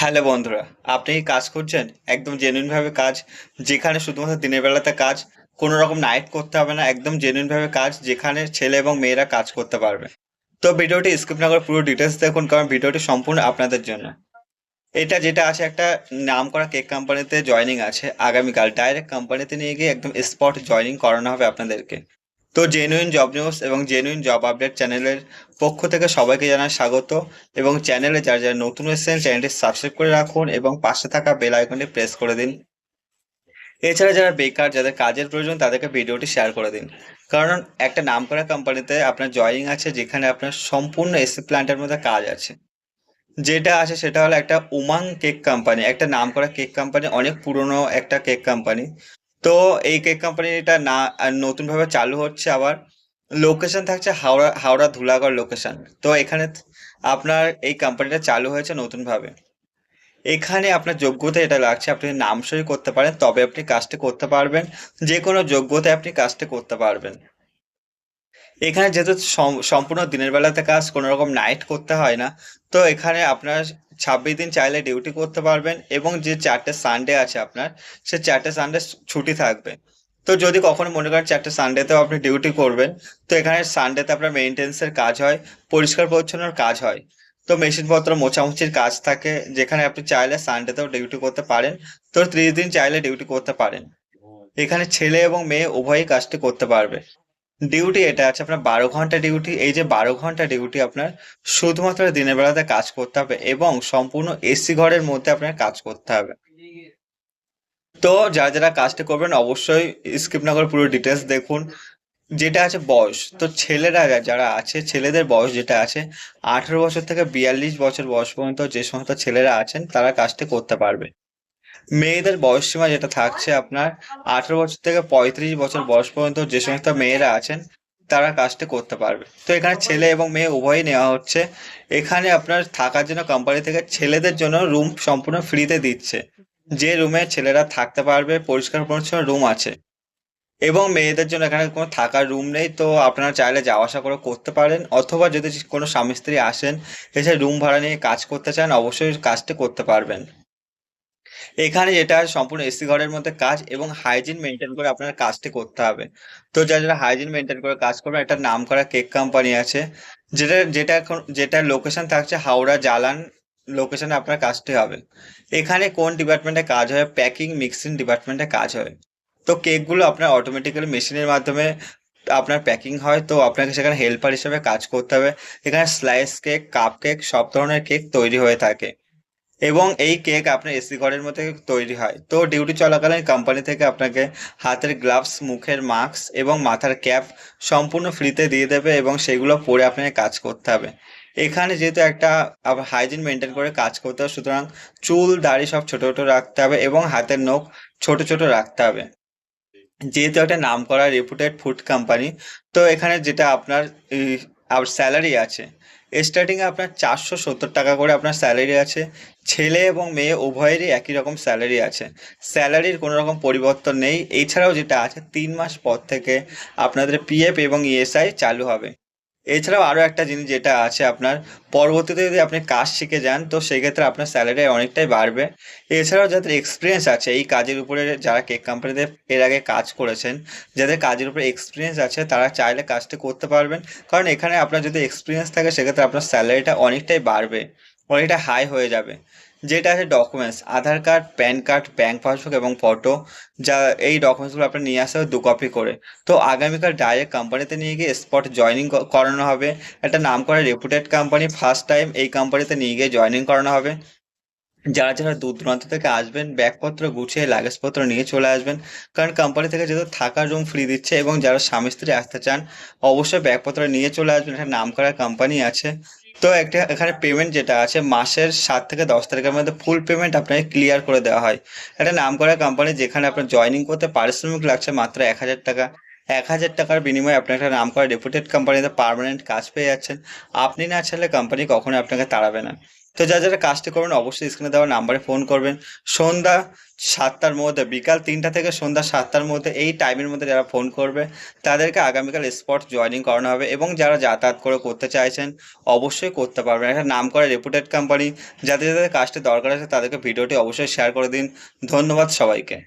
Hello বন্ধুরা, আপনি কি কাজ করছেন? একদম জেনুইন ভাবে কাজ, যেখানে শুধুমাত্র দিনের বেলাতে কাজ, কোনো রকম নাইট করতে হবে না, একদম জেনুইন ভাবে কাজ, যেখানে ছেলে এবং মেয়েরা কাজ করতে পারবে। তো ভিডিওটি স্কিপ না করে পুরো ডিটেলস দেখুন, কারণ ভিডিওটি সম্পূর্ণ আপনাদের জন্য। এটা যেটা আছে, একটা নাম করা কেক কোম্পানিতে জয়নিং আছে। আগামীকাল ডাইরেক্ট কোম্পানিতে নিয়ে গিয়ে একদম স্পট জয়নিং করানো হবে আপনাদেরকে। তো জেনুইন জব নিউজ এবং জেনুইন জব আপডেট চ্যানেলের পক্ষ থেকে সবাইকে জানাই স্বাগত এবং চ্যানেলে যারা যারা নতুন এসেছেন চ্যানেলটি সাবস্ক্রাইব করে রাখুন এবং পাশে থাকা বেল আইকনটি প্রেস করে দিন। এছাড়া যারা বেকার, যাদের কাজের প্রয়োজন, তাদেরকে ভিডিওটি শেয়ার করে দিন। কারণ একটা নামকরা কোম্পানিতে আপনার জয়নিং আছে, যেখানে আপনার সম্পূর্ণ এসি প্ল্যান্টের মধ্যে কাজ আছে। যেটা আছে সেটা হলো একটা উমাং কেক কোম্পানি একটা নাম করা কেক কোম্পানি অনেক পুরনো একটা কেক কোম্পানি তো এই কেক কোম্পানিটা না নতুনভাবে চালু হচ্ছে আবার। লোকেশন থাকছে হাওড়া হাওড়া ধুলাগড় লোকেশন তো এখানে আপনার এই কোম্পানিটা চালু হয়েছে নতুনভাবে। এখানে আপনার যোগ্যতা এটা লাগছে, আপনি নাম সই করতে পারেন, তবে আপনি কাজটি করতে পারবেন। যে কোনো যোগ্যতায় আপনি কাজটি করতে পারবেন। এখানে যেহেতু সম্পূর্ণ দিনের বেলাতে কাজ কোনো রকম নাইট করতে হয় না, তো এখানে আপনার ছাব্বিশ দিন চাইলে ডিউটি করতে পারবেন এবং যে চারটে সানডে আছে আপনার, সে চারটে সানডে ছুটি থাকবে। তো যদি কখনো মনে করেন চারটে সানডেতেও আপনি ডিউটি করবেন, তো এখানে সানডেতে আপনার মেনটেন্সের কাজ হয়, পরিষ্কার পরিচ্ছন্নর কাজ হয়। তো মেশিনপত্র মোছামুছির কাজ থাকে, যেখানে আপনি চাইলে সানডেতেও ডিউটি করতে পারেন, তো ত্রিশ দিন চাইলে ডিউটি করতে পারেন। এখানে ছেলে এবং মেয়ে উভয়ই কাজটি করতে পারবে। ডিউটি এটা আছে আপনার বারো ঘণ্টা ডিউটি এই যে বারো ঘণ্টা ডিউটি আপনার শুধুমাত্র দিনের বেলাতে কাজ করতে হবে এবং সম্পূর্ণ এসি ঘরের মধ্যে আপনার কাজ করতে হবে। তো যারা যারা কাজটা করবেন অবশ্যই স্কিপ না করে পুরো ডিটেলস দেখুন। যেটা আছে বয়স, তো ছেলেরা যারা আছে, ছেলেদের বয়স যেটা আছে, আঠারো বছর থেকে বিয়াল্লিশ বছর বয়স পর্যন্ত যে সমস্ত ছেলেরা আছেন, তারা কাজটা করতে পারবে। মেয়েদের বয়স সীমা যেটা থাকছে আপনার আঠারো বছর থেকে পঁয়ত্রিশ বছর বয়স পর্যন্ত যে সমস্ত মেয়েরা আছেন, তারা কাজটা করতে পারবে। তো এখানে ছেলে এবং মেয়ে উভয়ই নেওয়া হচ্ছে। এখানে আপনার থাকার জন্য কোম্পানি থেকে ছেলেদের জন্য রুম সম্পূর্ণ ফ্রিতে দিচ্ছে। যে রুমে ছেলেরা থাকতে পারবে, পরিষ্কার পরিচ্ছন্ন রুম আছে। এবং মেয়েদের জন্য এখানে কোনো থাকার রুম নেই, তো আপনারা চাইলে যাওয়া আসা করে করতে পারেন। অথবা যদি কোনো স্বামী স্ত্রী আসেন, এসে রুম ভাড়া নিয়ে কাজ করতে চান, অবশ্যই কাজটি করতে পারবেন। এখানে যেটা সম্পূর্ণ এসি ঘরের মধ্যে কাজ এবং হাইজিন মেনটেন করে আপনার কাজটি করতে হবে। তো যারা যারা হাইজিন মেনটেন করে কাজ করবেন একটা নাম করা কেক কোম্পানি আছে। যেটা যেটা এখন যেটা লোকেশন থাকছে হাওড়া জালান লোকেশনে আপনার কাজটি হবে। এখানে কোন ডিপার্টমেন্টে কাজ হয়? প্যাকিং মিক্সিং ডিপার্টমেন্টে কাজ হয়। তো কেকগুলো আপনার অটোমেটিক্যালি মেশিনের মাধ্যমে আপনার প্যাকিং হয়। তো আপনাকে সেখানে হেল্পার হিসেবে কাজ করতে হবে। এখানে স্লাইস কেক কাপ কেক সব ধরনের কেক তৈরি হয়ে থাকে। এবং এই কেক আপনার এসি ঘরের মধ্যে তৈরি হয়। তো ডিউটি চলাকালীন কোম্পানি থেকে আপনাকে হাতের গ্লাভস মুখের মাস্ক এবং মাথার ক্যাপ সম্পূর্ণ ফ্রিতে দিয়ে দেবে এবং সেগুলো পরে আপনাকে কাজ করতে হবে। এখানে যেহেতু একটা হাইজিন মেনটেন করে কাজ করতে হবে, সুতরাং চুল, দাড়ি সব ছোট ছোট রাখতে হবে এবং হাতের নখ ছোট ছোট রাখতে হবে। যেহেতু একটা নাম করা রেপুটেড ফুড কোম্পানি তো এখানে যেটা আপনার স্যালারি আছে স্টার্টিং এ আপনার চারশো সত্তর টাকা করে আপনার স্যালারি আছে। ছেলে এবং মেয়ে উভয়েরই একই রকম স্যালারি আছে। স্যালারির কোনো রকম পরিবর্তন নেই। এছাড়াও যেটা আছে, তিন মাস পর থেকে আপনাদের পিএফ এবং ইএসআই চালু হবে। এছাড়াও আরও একটা জিনিস যেটা আছে আপনার, পরবর্তীতে যদি আপনি কাজ শিখে যান, তো সেক্ষেত্রে আপনার স্যালারি অনেকটাই বাড়বে। এছাড়াও যাদের এক্সপিরিয়েন্স আছে, এই কাজের উপরে যারা কেক কোম্পানিতে এর আগে কাজ করেছেন, যাদের কাজের উপরে এক্সপিরিয়েন্স আছে, তারা চাইলে কাজটি করতে পারবেন। কারণ এখানে আপনার যদি এক্সপিরিয়েন্স থাকে, সেক্ষেত্রে আপনার স্যালারিটা অনেকটাই বাড়বে, অনেকটা হাই হয়ে যাবে। যেটা আছে documents Aadhaar card PAN card bank passbook এবং ফটো যা এই ডকুমেন্টসগুলো আপনার নিয়ে আসতে হবে দু কপি করে। তো আগামীকাল ডাইরেক্ট কোম্পানিতে নিয়ে গিয়ে স্পট জয়নিং করানো হবে। একটা নাম করা রেপুটেড কোম্পানি ফার্স্ট টাইম এই কোম্পানিতে নিয়ে গিয়ে জয়নিং করানো হবে। যারা যারা দূর দূরান্ত থেকে আসবেন, ব্যাগপত্র গুছিয়ে লাগেজপত্র নিয়ে চলে আসবেন, কারণ কোম্পানি থেকে যেহেতু থাকার রুম ফ্রি দিচ্ছে এবং যারা স্বামী স্ত্রী আসতে চান, অবশ্যই ব্যাগপত্র নিয়ে চলে আসবেন। একটা নাম করা কোম্পানি আছে। তো একটা এখানে পেমেন্ট যেটা আছে, মাসের সাত থেকে দশ তারিখের মধ্যে ফুল পেমেন্ট আপনাকে ক্লিয়ার করে দেওয়া হয়। একটা নাম করা কোম্পানি যেখানে আপনার জয়নিং করতে পারিশ্রমিক লাগছে মাত্র এক হাজার টাকা। এক হাজার টাকার বিনিময়ে আপনি একটা নাম করা রেপুটেড কোম্পানিতে পারমানেন্ট কাজ পেয়ে যাচ্ছেন। আপনি না ছাড়লে কোম্পানি কখনোই আপনাকে তাড়াবে না। তো যারা যারা কাজটি করবেন, অবশ্যই স্ক্রিনে দেওয়া নাম্বারে ফোন করবেন। সন্ধ্যা সাতটার মধ্যে, বিকাল তিনটা থেকে সন্ধ্যা সাতটার মধ্যে এই টাইমের মধ্যে যারা ফোন করবে, তাদেরকে আগামীকাল স্পট জয়নিং করানো হবে এবং যারা যাতায়াত করে করতে চাইছেন, অবশ্যই করতে পারবেন। একটা নাম করা রেপুটেড কোম্পানি যাদের যাদের কাজটি দরকার আছে, তাদেরকে ভিডিওটি অবশ্যই শেয়ার করে দিন। ধন্যবাদ সবাইকে।